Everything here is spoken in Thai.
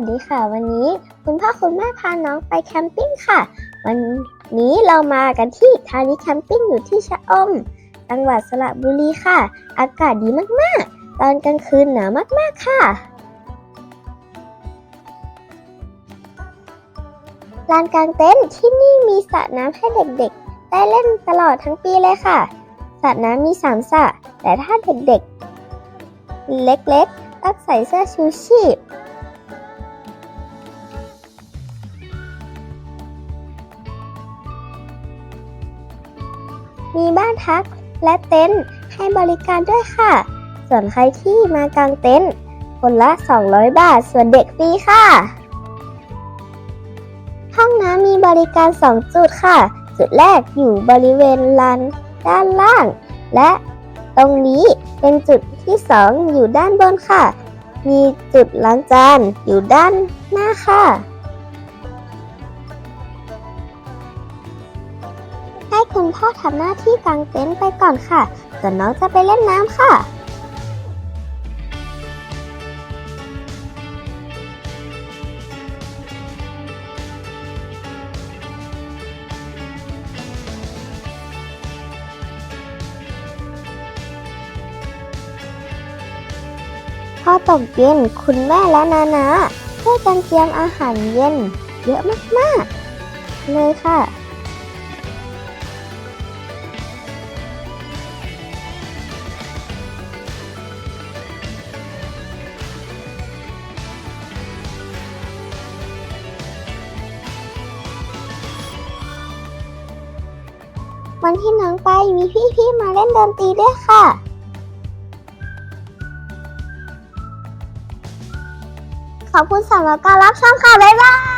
วัสดีค่ะ วันนี้คุณพ่อคุณแม่พาน้องไปแคมปิ้งค่ะ วันนี้เรามากันที่ทานิแคมปิ้งอยู่ที่ชะอม จังหวัดสระบุรีค่ะ อากาศดีมากๆ ตอนกลางคืนหนาวมากๆค่ะลานกลางเต็นท์ที่นี่มีสระน้ำให้เด็กๆ ได้เล่นตลอดทั้งปีเลยค่ะสระน้ำมีสามสระแต่ถ้าเด็กๆ เล็กๆต้องใส่เสื้อชูชีพ มีบ้านพักและเต็นท์ให้บริการด้วยค่ะ ส่วนใครที่มากางเต็นท์คนละ 200 บาท ส่วนเด็กฟรีค่ะ ห้องน้ำมีบริการ 2 จุดค่ะ จุดแรกอยู่บริเวณลานด้านล่าง และตรงนี้เป็นจุดที่ 2 อยู่ด้านบนค่ะ มีจุดล้างจานอยู่ด้านหน้าค่ะ คุณพ่อทำหน้าที่กางเต็นท์ไปก่อนค่ะ ส่วนน้องจะไปเล่นน้ำค่ะพอตกเย็นคุณแม่และนานาช่วยกันเตรียมอาหารเย็น เยอะมาก ๆ เลยค่ะ วันที่น้องไปมีพี่ๆมาเล่นดนตรีด้วยค่ะขอบคุณสำหรับการรับชมค่ะ บ๊ายบาย